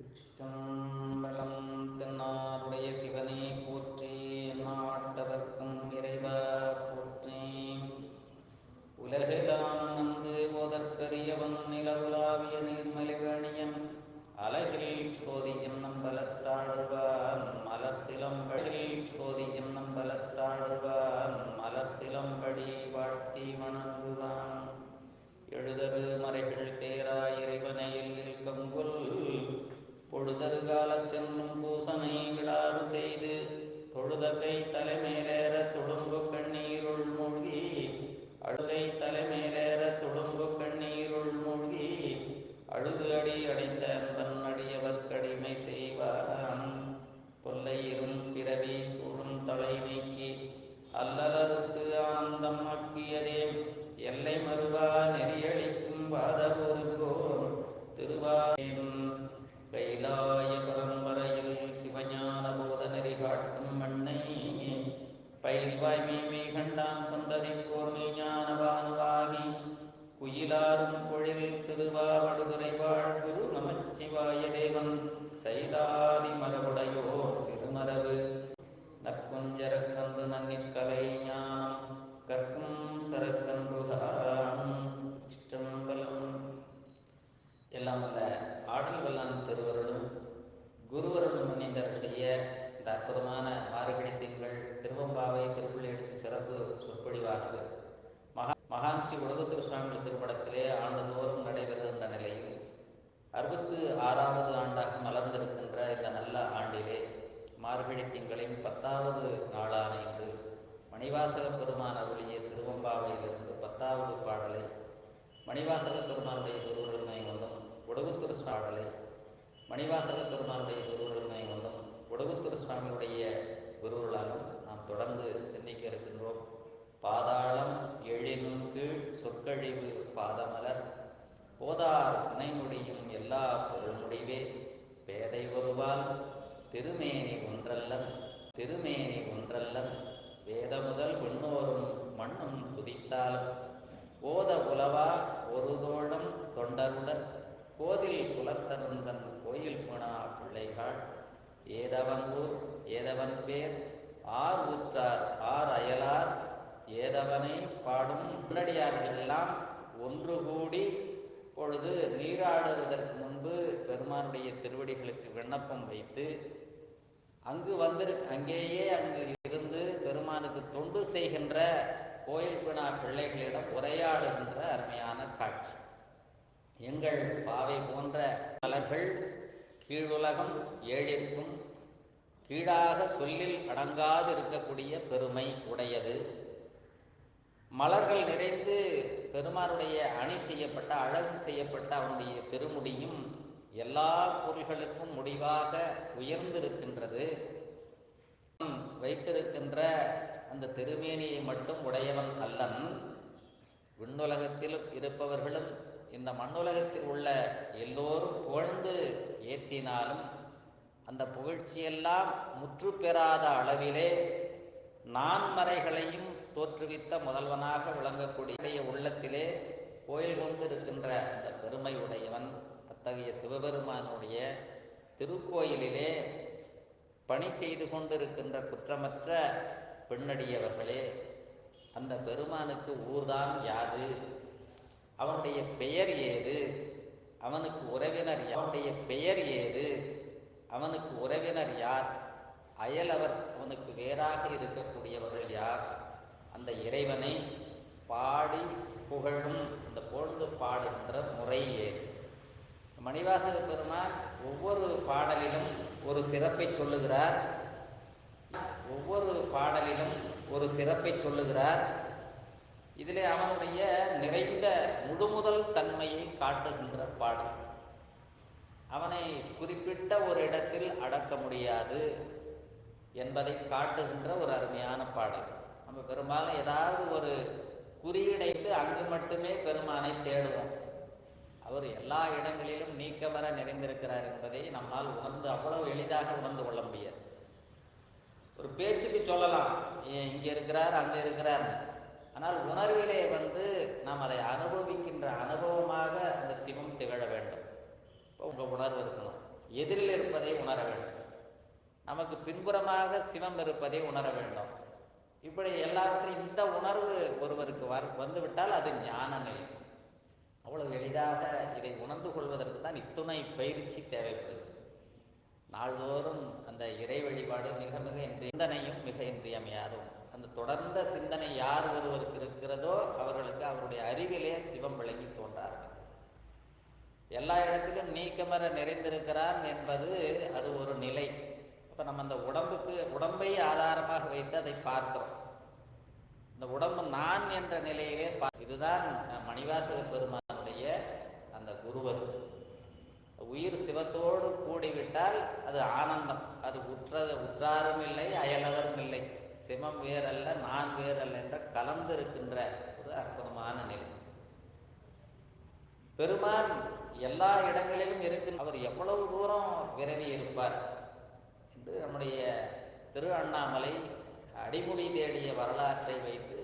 திருச்சிற்றம்பலம் தென்னாருடைய சிவனே போற்றி நாட்டவர்க்கும் இறைவா போற்றி. உலகெல்லாம் நந்து ஓதற்கரியவன் நிலவுலாவிய நீர்மலிவணியன் அலகில் சோதி என்னும் பலத்தாடுவான் மலர் சிலம்படியில் சோதி என்னும் பலத்தாடுவான் மலர் சிலம்படி வாழ்த்தி வணங்குவான். எழுதரு மறைகள் தேராய பொழுதரு பூசனை விடாது செய்து தொழுதகை தலைமையிலேற தொடும்பு கண்ணீருள் மூழ்கி அழுகை தலைமையிலேற தொடும்பு கண்ணீருள் மூழ்கி அழுது அடி அடைந்த அன்பன் அடியவர் கடிமை செய்வான். தொல்லையிரும் பிறவி சூழும் தலை நீக்கி அல்லலறுத்து ஆனந்தம் ஆக்கியதே எல்லை மறுவா நெறியளிக்கும் வாதபொருங்கோர் திருவா போத காட்டும் மண்ணை பயில்வாய் மீமை கண்டான் சந்ததிக்கோர் மெய்ஞான குயிலாரும் பொழில் திருவாவடுதுரை வாழ்வு நமச்சிவாய தேவன் சைலாதி மரபுடையோ திருமரபு. நற்குஞ்சரக்கந்து நன்னிற்கலை ஞானம் கற்கும் சரக்கன்றுகான் திருச்சிற்றம்பலம் எல்லாம் வல்ல ஆடல் வல்லான் திருவருளும் குருவருளும் முன்னின்றர் செய்ய இந்த அற்புதமான மார்கழி திங்கள் திருவம்பாவை திருப்புள்ளி அடிச்சு சிறப்பு சொற்பொழிவானது மகா மகான் ஸ்ரீ உலகத்தூர் சுவாமி திருப்படத்திலே ஆண்டுதோறும் நடைபெறுகின்ற நிலையில் அறுபத்து ஆறாவது ஆண்டாக மலர்ந்திருக்கின்ற இந்த நல்ல ஆண்டிலே மார்கழி திங்களின் பத்தாவது நாளான இன்று மணிவாசக பெருமான அருளிய திருவம்பாவையிலிருந்து பத்தாவது பாடலை மணிவாசக பெருமானுடைய குருவருமை கொண்டும் உடகுத்துரு பாடலை மணிவாசக பெருமானுடைய குருவருமை கொண்டும் உடகுத்துரு சுவாமியுடைய சிந்திக்க இருக்கின்றோம் பாதாளம் எழினும் கீழ் சொற்கழிவு பாதமலர். போதார் புனைமுடியும் எல்லா பொருள்முடிவே பேதை ஒருவால் திருமேனி ஒன்றல்லன் திருமேனி ஒன்றல்லன். வேத முதல் விண்ணோரும் மண்ணும் துதித்தாலும். ஓத உலவா ஒரு தோழம் தொண்டருடன் கோதில் குலத்தருந்தன் கோயில் புனா பிள்ளைகள். ஏதவன் ஊர் ஏதவன் பேர் ஆர் உச்சார் ஆர் அயலார் ஏதவனை பாடும் முன்னடியார்கள் எல்லாம் ஒன்று கூடி பொழுது நீராடுவதற்கு முன்பு பெருமானுடைய திருவடிகளுக்கு விண்ணப்பம் வைத்து அங்கு வந்திரு அங்கேயே அங்கு இருந்து பெருமானுக்கு தொண்டு செய்கின்ற கோயில் பிணா பிள்ளைகளிடம் உரையாடுகின்ற அருமையான காட்சி. எங்கள் பாவை போன்ற மலர்கள் கீழுலகம் ஏழிற்கும் கீழாக சொல்லில் அடங்காது இருக்கக்கூடிய பெருமை உடையது. மலர்கள் நிறைந்து பெருமானுடைய அணி செய்யப்பட்ட அழகு செய்யப்பட்ட அவனுடைய திருமுடியும் எல்லா பொருள்களுக்கும் முடிவாக உயர்ந்திருக்கின்றது. வைத்திருக்கின்ற அந்த திருமேனியை மட்டும் உடையவன் அல்லன். விண்ணுலகத்திலும் இருப்பவர்களும் இந்த மண்ணுலகத்தில் உள்ள எல்லோரும் புகழ்ந்து ஏத்தினாலும் அந்த புகழ்ச்சியெல்லாம் முற்று பெறாத அளவிலே நான்மறைகளையும் தோற்றுவித்த முதல்வனாக விளங்கக்கூடிய உள்ளத்திலே கோயில் கொண்டு இருக்கின்ற அந்த பெருமை உடையவன் அத்தகைய சிவபெருமானுடைய திருக்கோயிலிலே பணி செய்து கொண்டிருக்கின்ற குற்றமற்ற பெண்ணடியவர்களே அந்த பெருமானுக்கு ஊர்தான் யாது? அவனுடைய பெயர் ஏது? அவனுக்கு உறவினர் அவனுடைய பெயர் ஏது? அவனுக்கு உறவினர் யார்? அயலவர் அவனுக்கு வேறாக இருக்கக்கூடியவர்கள் யார்? அந்த இறைவனை பாடி புகழும் அந்த பொழுது பாடுகின்ற முறை ஏது? மணிவாசக பெருமான் ஒவ்வொரு பாடலிலும் ஒரு சிறப்பை சொல்லுகிறார். ஒவ்வொரு பாடலிலும் ஒரு சிறப்பை சொல்லுகிறார். இதிலே அவனுடைய நிறைந்த முழுமுதல் தன்மையை காட்டுகின்ற பாடல். அவனை குறிப்பிட்ட ஒரு இடத்தில் அடக்க முடியாது என்பதை காட்டுகின்ற ஒரு அருமையான பாடல். நம்ம பெரும்பாலும் ஏதாவது ஒரு குறியீடைத்து அங்கு மட்டுமே பெருமானை தேடுவோம். அவர் எல்லா இடங்களிலும் நீக்கமர நிறைந்திருக்கிறார் என்பதை நம்மால் உணர்ந்து அவ்வளவு எளிதாக உணர்ந்து கொள்ள முடியாது. ஒரு பேச்சுக்கு சொல்லலாம் இங்கே இருக்கிறார் அங்கே இருக்கிறார். ஆனால் உணர்விலே வந்து நாம் அதை அனுபவிக்கின்ற அனுபவமாக அந்த சிவம் திகழ வேண்டும். உங்கள் உணர்வு இருக்கணும். எதிரில் இருப்பதை உணர வேண்டும். நமக்கு பின்புறமாக சிவம் இருப்பதை உணர வேண்டும். இப்படி எல்லாவற்றையும் இந்த உணர்வு ஒருவருக்கு வர வந்துவிட்டால் அது ஞான நிலை அவ்வளவு எளிதாக இதை உணர்ந்து கொள்வதற்கு தான் இத்துணை பயிற்சி தேவைப்படுகிறது. நாள்தோறும் அந்த இறை வழிபாடு மிக மிக இன்றி சிந்தனையும் மிக இன்றியமையாதும். அந்த தொடர்ந்த சிந்தனை யார் ஒருவருக்கு இருக்கிறதோ அவர்களுக்கு அவருடைய அறிவிலே சிவம் விளங்கி தோன்றும். எல்லா இடத்திலும் நீக்கமர நிறைந்திருக்கிறான் என்பது அது ஒரு நிலை. இப்போ நம்ம அந்த உடம்புக்கு உடம்பை ஆதாரமாக வைத்து அதை பார்க்கிறோம். இந்த உடம்பு நான் என்ற நிலையிலே பா இதுதான் மணிவாசக பெருமானுடைய அந்த குருவர் உயிர் சிவத்தோடு கூடிவிட்டால் அது ஆனந்தம். அது உற்றது உற்றாரும் இல்லை அயலவரும் இல்லை. சிவம் வேறல்ல நான் வேறல்ல என்ற கலந்து இருக்கின்ற ஒரு அற்புதமான நிலை. பெருமான் எல்லா இடங்களிலும் இருக்கு அவர் எவ்வளவு தூரம் விரவி இருப்பார் என்று நம்முடைய திரு அண்ணாமலை அடிமுடி தேடிய வரலாற்றை வைத்து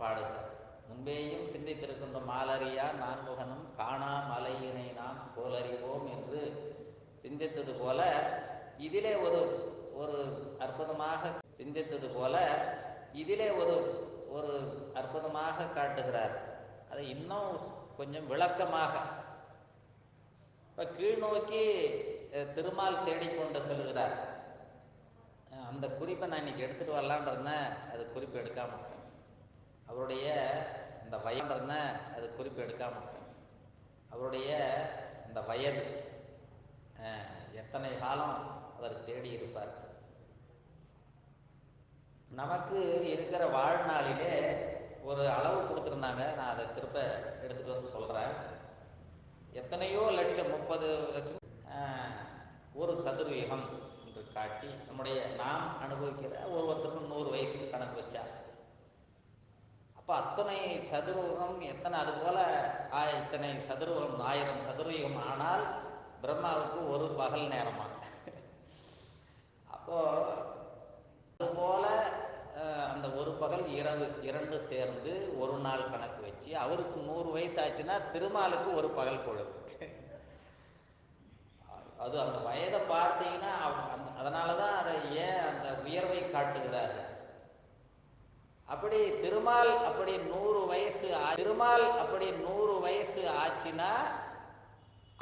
பாடுகிறார். முன்பேயும் சிந்தித்திருக்கின்ற மாலறியார் நான்முகனும் காணா மலையினை நாம் போலறிவோம் என்று சிந்தித்தது போல இதிலே ஒரு ஒரு அற்புதமாக சிந்தித்தது போல இதிலே ஒரு ஒரு அற்புதமாக காட்டுகிறார். அதை இன்னும் கொஞ்சம் விளக்கமாக இப்போ கீழ் நோக்கி திருமால் தேடிக்கொண்டு செல்கிறார். அந்த குறிப்பை நான் இன்னைக்கு எடுத்துகிட்டு வரலான் இருந்தேன். அது குறிப்பு எடுக்காம அவருடைய இந்த வயது இருந்தேன் அது குறிப்பு எடுக்காம அவருடைய இந்த வயது எத்தனை காலம் அவர் தேடி இருப்பார்? நமக்கு இருக்கிற வாழ்நாளிலே ஒரு அளவு கொடுத்துருந்தாங்க. நான் அதை திருப்ப எடுத்துகிட்டு வந்து சொல்கிறேன் எத்தனையோ லட்சம் முப்பது லட்சம் ஒரு சதுர்வீகம் என்று காட்டி நம்முடைய நாம் அனுபவிக்கிற ஒவ்வொருத்தருக்கும் நூறு வயசுக்கு கணக்கு வச்சா. அப்போ அத்தனை சதுர்யுகம் எத்தனை அதுபோல் ஆ- இத்தனை சதுர்யுகம் ஆயிரம் சதுர்வீகம் ஆனால் பிரம்மாவுக்கு ஒரு பகல் நேரமாக. அப்போது அதுபோல அஹ், அந்த ஒரு பகல் இரவு இரண்டு சேர்ந்து ஒரு நாள் கணக்கு வச்சு அவருக்கு நூறு வயசு ஆச்சுன்னா திருமாலுக்கு ஒரு பகல் பொழுது. அது அந்த வயதை பார்த்தீங்கன்னா அந்த அதனால தான் அதை ஏன் அந்த உயர்வை காட்டுகிறார்கள். அப்படி திருமால் அப்படி நூறு வயசு திருமால் அப்படி நூறு வயசு ஆச்சுன்னா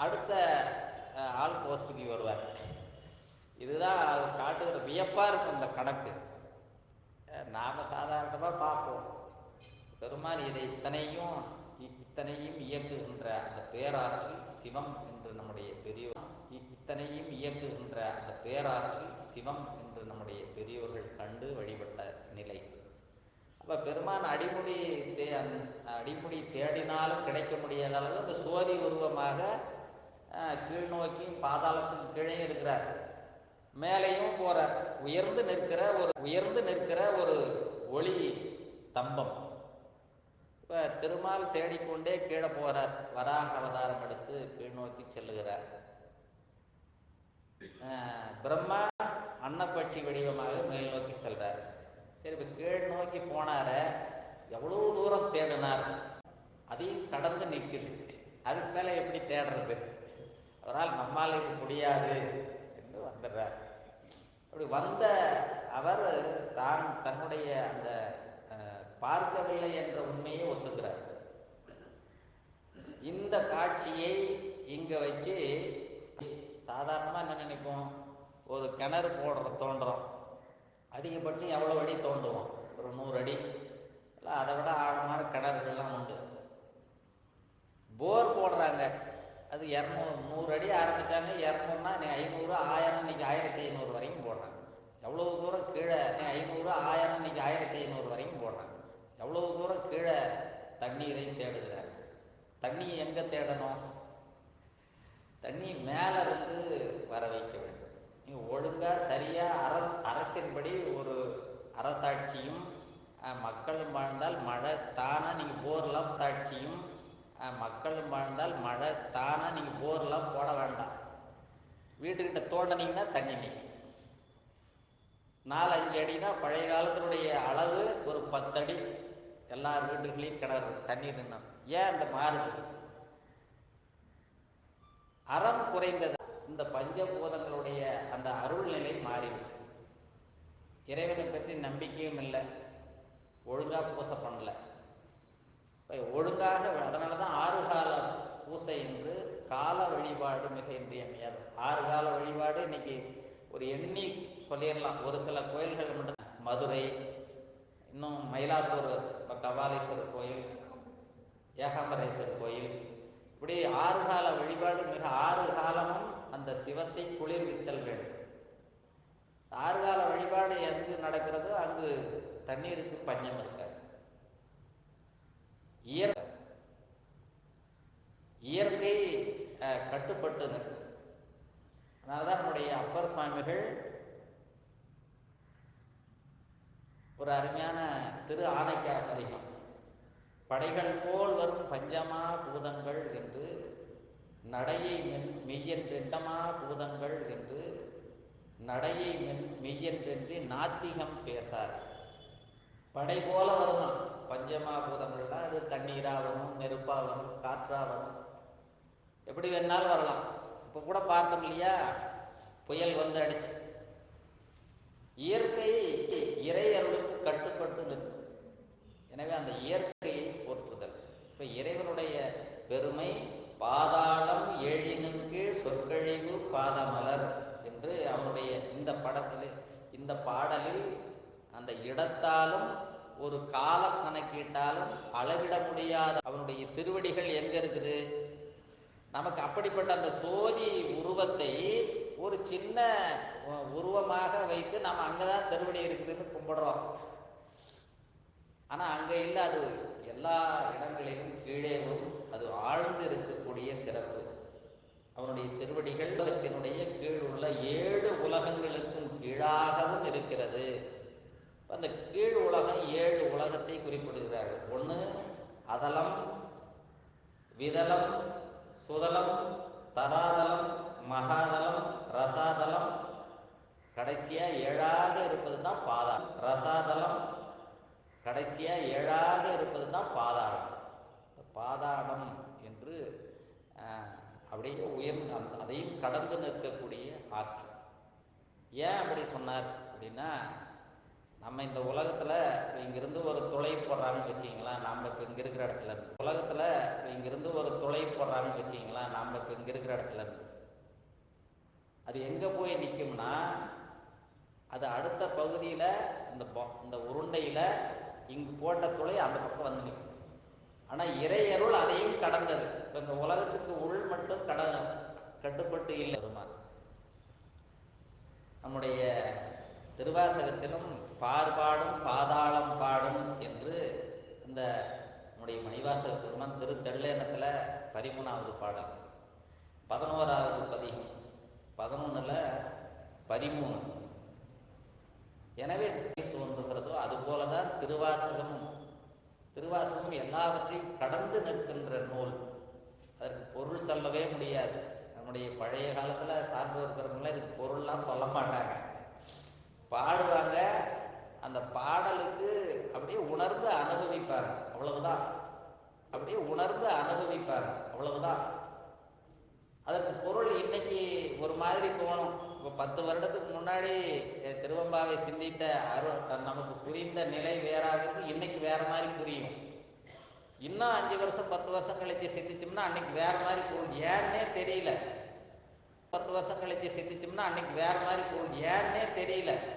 அடுத்த ஆள் போஸ்ட்டுக்கு வருவார். இதுதான் அவர் காட்டுகிற வியப்பாக இருக்கும் இந்த கணக்கு. நாம சாதாரணமாக பார்ப்போம். பெருமான் இதை இத்தனையும் இ- இத்தனையும் இயக்குகின்ற அந்த பேராற்றல் சிவம் என்று நம்முடைய பெரியோர் இ- இத்தனையும் இயக்குகின்ற அந்த பேராற்றல் சிவம் என்று நம்முடைய பெரியோர்கள் கண்டு வழிபட்ட நிலை. அப்போ பெருமான் அடிமுடி தே அடிமுடி தேடினாலும் கிடைக்க முடியாத அளவு அந்த சோதி உருவமாக கீழ் நோக்கி பாதாளத்துக்கு கீழே இருக்கிறார். மேலேயும் போற உயர்ந்து நிற்கிற ஒரு உயர்ந்து நிற்கிற ஒரு ஒளி தம்பம். இப்போ திருமால் தேடிக்கொண்டே கீழே போறார். வராக அவதாரம் எடுத்து கீழ் நோக்கி செல்லுகிறார். அஹ், பிரம்மா அன்னப்பட்சி வடிவமாக மேல் நோக்கி செல்றார். சரி இப்போ கீழ் நோக்கி போனார எவ்வளோ தூரம் தேடினார்? அதையும் கடந்து நிற்குது அதுக்கு மேலே எப்படி தேடுறது? அவரால் நம்மால் இது முடியாது. வந்துடுறார். அப்படி வந்த அவர் தான் தன்னுடைய அந்த பார்க்கவில்லை என்ற உண்மையை ஒத்துக்கிறார். இந்த காட்சியை இங்க வச்சு சாதாரணமாக என்ன நினைப்போம்? ஒரு கிணறு போடுற தோண்டுறோம் அதிகபட்சம் எவ்வளோ அடி தோண்டுவோம்? ஒரு நூறு அடி. இல்லை அதை விட ஆழமான கிணறுகள்லாம் உண்டு. போர் போடுறாங்க. அது இரநூறு நூறு அடி ஆரம்பித்தாங்க இரநூறுனா நீ ஐநூறு ஆயிரம் இன்னைக்கு ஆயிரத்தி ஐநூறு வரைக்கும் போடுறாங்க. எவ்வளோ தூரம் கீழே நீ ஐநூறு ஆயிரம் இன்னைக்கு ஆயிரத்தி ஐநூறு வரைக்கும் போடுறாங்க. எவ்வளோ தூரம் கீழே தண்ணீரை தேடுகிறார். தண்ணியை எங்கே தேடணும்? தண்ணி மேலே இருந்து வர வைக்க வேண்டும். நீங்கள் ஒழுங்காக சரியாக அற அறத்தின்படி ஒரு அரசாட்சியும் மக்களும் வாழ்ந்தால் மழை தானாக நீங்கள் போர்லாம் சாட்சியும் மக்களும் வாழ்ந்தால் மழை தானாக நீங்கள் போர்லாம் போட வேண்டாம். வீட்டுக்கிட்ட தோண்டினீங்கன்னா தண்ணி நிற்கும் நாலு அஞ்சு அடி தான் பழைய காலத்தினுடைய அளவு ஒரு பத்தடி. எல்லா வீட்டுகளையும் கிணறு தண்ணீர் நின்று ஏன் அந்த மாறுது? அறம் குறைந்தது. இந்த பஞ்சபூதங்களுடைய அந்த அருள் நிலை மாறிவிடும். இறைவனை பற்றி நம்பிக்கையும் இல்லை. ஒழுங்காக பூசை பண்ணல. ஒழுங்காக அதனால தான் ஆறு கால பூசை என்று கால வழிபாடு மிக இன்றியமையாது ஆறு கால வழிபாடு இன்னைக்கு ஒரு எண்ணி சொல்லிடலாம். ஒரு சில கோயில்கள் மட்டும் மதுரை இன்னும் மயிலாப்பூர் கபாலீஸ்வரர் கோயில் ஏகாம்பரேஸ்வரர் கோயில். இப்படி ஆறு கால வழிபாடு மிக ஆறு காலமும் அந்த சிவத்தை குளிர்வித்தல் வேண்டும் ஆறு கால வழிபாடு எங்கு நடக்கிறதோ அங்கு தண்ணீருக்கு பஞ்சம் இருக்காது. இயற் இயற்கை அஹ், கட்டுப்பட்டது அதனால்தான் நம்முடைய அப்பர் சுவாமிகள் ஒரு அருமையான திரு ஆனைக்கா பதிகம் படைகள் போல் வரும் பஞ்சமா பூதங்கள் என்று நடையை மென் மெய்யென்றெண்டமா பூதங்கள் என்று நடையை மென் மெய்யென்றென்றி நாத்திகம் பேசாது. படை போல வருமா? பஞ்சமாபூதங்கள்னா அது தண்ணீராக வரும் நெருப்பாக வரும் காற்றாக வரும். எப்படி வேணாலும் வரலாம். இப்போ கூட பார்த்தோம் இல்லையா? புயல் வந்து அடிச்சு இயற்கை இறையருளுக்கு கட்டுப்பட்டு நிற்கும் எனவே அந்த இயற்கையை போற்றுதல். இப்போ இறைவனுடைய பெருமை பாதாளம் ஏழினும் கீழ் சொற்கழிவு பாதமலர் என்று அவனுடைய இந்த படத்தில் இந்த பாடலில் அந்த இடத்தாலும் ஒரு கால கணக்கீட்டாலும் அளவிட முடியாத அவனுடைய திருவடிகள் எங்க இருக்குது? நமக்கு அப்படிப்பட்ட அந்த சோதி உருவத்தை ஒரு சின்ன உருவமாக வைத்து நாம் அங்கே தான் திருவடி இருக்குதுன்னு கும்பிடுறோம். ஆனால் அங்கே இல்லை அது எல்லா இடங்களிலும் கீழேவும் அது ஆழ்ந்து இருக்கக்கூடிய சிறப்பு. அவனுடைய திருவடிகள் உலகத்தினுடைய கீழ் உள்ள ஏழு உலகங்களுக்கும் கீழாகவும் இருக்கிறது. அந்த கீழ் உலகம் ஏழு உலகத்தை குறிப்பிடுகிறார்கள். ஒன்று அதலம் விதலம் சுதலம் தராதலம் மகாதலம் ரசாதலம். கடைசியா ஏழாக இருப்பது தான் பாதாளம். ரசாதலம் கடைசியா ஏழாக இருப்பது தான் பாதாளம் பாதாளம் என்று அப்படியே உயர்ந்து அந்த அதையும் கடந்து நிற்கக்கூடிய ஆற்றல். ஏன் அப்படி சொன்னார் அப்படின்னா நம்ம இந்த உலகத்தில் இப்போ இங்கிருந்து ஒரு துளை போடுறாங்கன்னு வச்சிங்களேன் நாம் இப்போ இங்கே இருக்கிற இடத்துல இருந்து. உலகத்தில் இப்போ இங்கிருந்து ஒரு துளை போடுறாங்கன்னு வச்சிங்களேன் நாம் இப்போ இங்கே இருக்கிற இடத்துல இருந்து. அது எங்கே போய் நிற்கும்னா அது அடுத்த பகுதியில் இந்த இந்த உருண்டையில் இங்கு போட்ட துளை அந்த பக்கம் வந்து நிற்கும் ஆனால் இறையருள் அதையும் கடந்தது. இப்போ இந்த உலகத்துக்கு உள் மட்டும் கட கட்டுப்பட்டு இல்லை. நம்முடைய திருவாசகத்திலும் பார்பாடும் பாதாளம் பாடும் என்று இந்த நம்முடைய மணிவாசக பெருமான் திருத்தெள்ளேனத்தில் பதிமூணாவது பாடல். பதினோராவது பதிகம். பதினொன்றில் பதிமூணு. எனவே எப்படி தோன்றுகிறதோ அதுபோல தான் திருவாசகமும் திருவாசகம் எல்லாவற்றையும் கடந்து நிற்கின்ற நூல். அதற்கு பொருள் சொல்லவே முடியாது. நம்முடைய பழைய காலத்தில் சார்ந்து பெருமங்களாம் இதுக்கு பொருள்லாம் சொல்ல மாட்டாங்க. பாடுவாங்க. அந்த பாடலுக்கு அப்படியே உணர்ந்து அனுபவிப்பார். அவ்வளவுதான். அப்படியே உணர்ந்து அனுபவிப்பார். அவ்வளவுதான். அதற்கு பொருள் இன்னைக்கு ஒரு மாதிரி தோணும். இப்போ பத்து வருடத்துக்கு முன்னாடி திருவம்பாவை சிந்தித்த அருள் நமக்கு புரிந்த நிலை வேறாகிறது இன்னைக்கு வேற மாதிரி புரியும். இன்னும் அஞ்சு வருஷம் பத்து வருஷம் கழிச்சு சிந்திச்சோம்னா அன்னைக்கு வேற மாதிரி பொருள். ஏன்னே தெரியல. பத்து வருஷம் கழிச்சு சிந்திச்சோம்னா அன்னைக்கு வேற மாதிரி பொருள். ஏன்னே தெரியல.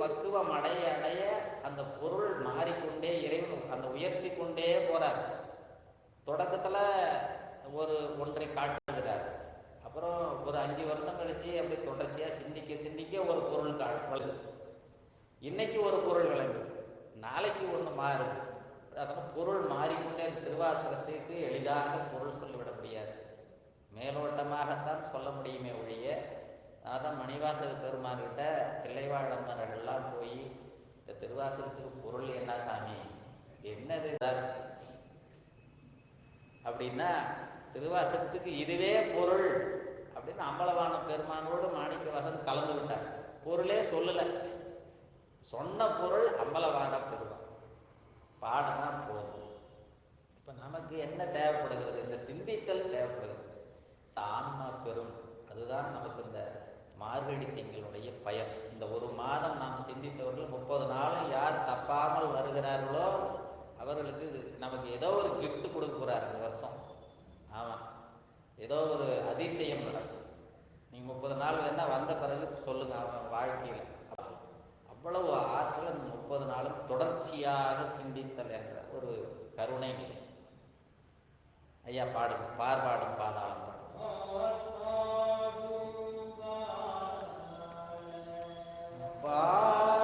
பக்குவம் அடைய அடைய அந்த பொருள் மாறிக்கொண்டே இறைவன் அந்த உயர்த்தி கொண்டே போறார். தொடக்கத்துல ஒரு ஒன்றை காட்டுகிறார். அப்புறம் ஒரு அஞ்சு வருஷம் கழிச்சு அப்படி தொடர்ச்சியா சிந்திக்க சிந்திக்க ஒரு பொருள் கா வளருது. இன்னைக்கு ஒரு பொருள் விளங்குது நாளைக்கு ஒன்று மாறுது. அதனால் பொருள் மாறிக்கொண்டே இருக்கு. திருவாசகத்திற்கு எளிதாக பொருள் சொல்லிவிட முடியாது. மேலோட்டமாகத்தான் சொல்ல முடியுமே ஒழிய அதான் மணிவாசக பெருமான்கிட்ட எல்லாரும் போய் இந்த திருவாசகத்துக்கு பொருள் என்ன சாமி? என்னது அப்படின்னா திருவாசகத்துக்கு இதுவே பொருள் அப்படின்னு அம்பலவான பெருமானோடு மாணிக்க வாசன் கலந்து விட்டார். பொருளே சொல்லலை. சொன்ன பொருள் அம்பலவான பெருமான். பாடனா போதும். இப்போ நமக்கு என்ன தேவைப்படுகிறது? இந்த சிந்தித்தல் தேவைப்படுகிறது. சாமி அதுதான் நமக்கு இந்த மார்கழி திங்களுடைய பயன். இந்த ஒரு மாதம் நாம் சிந்தித்தவர்கள் முப்பது நாளும் யார் தப்பாமல் வருகிறார்களோ அவர்களுக்கு இது நமக்கு ஏதோ ஒரு கிஃப்ட் கொடுக்க போறாரு இந்த வருஷம். ஆமாம் ஏதோ ஒரு அதிசயம் நடக்கும். நீங்கள் முப்பது நாள் வேணா வந்த பிறகு சொல்லுங்க அவன் வாழ்க்கையில். அவ்வளவு ஆற்றல் அந்த முப்பது நாளும் தொடர்ச்சியாக சிந்தித்தல் என்ற ஒரு கருணை நிலை. ஐயா பாடுங்க. பார்பாடும் பாதாளம் Bye.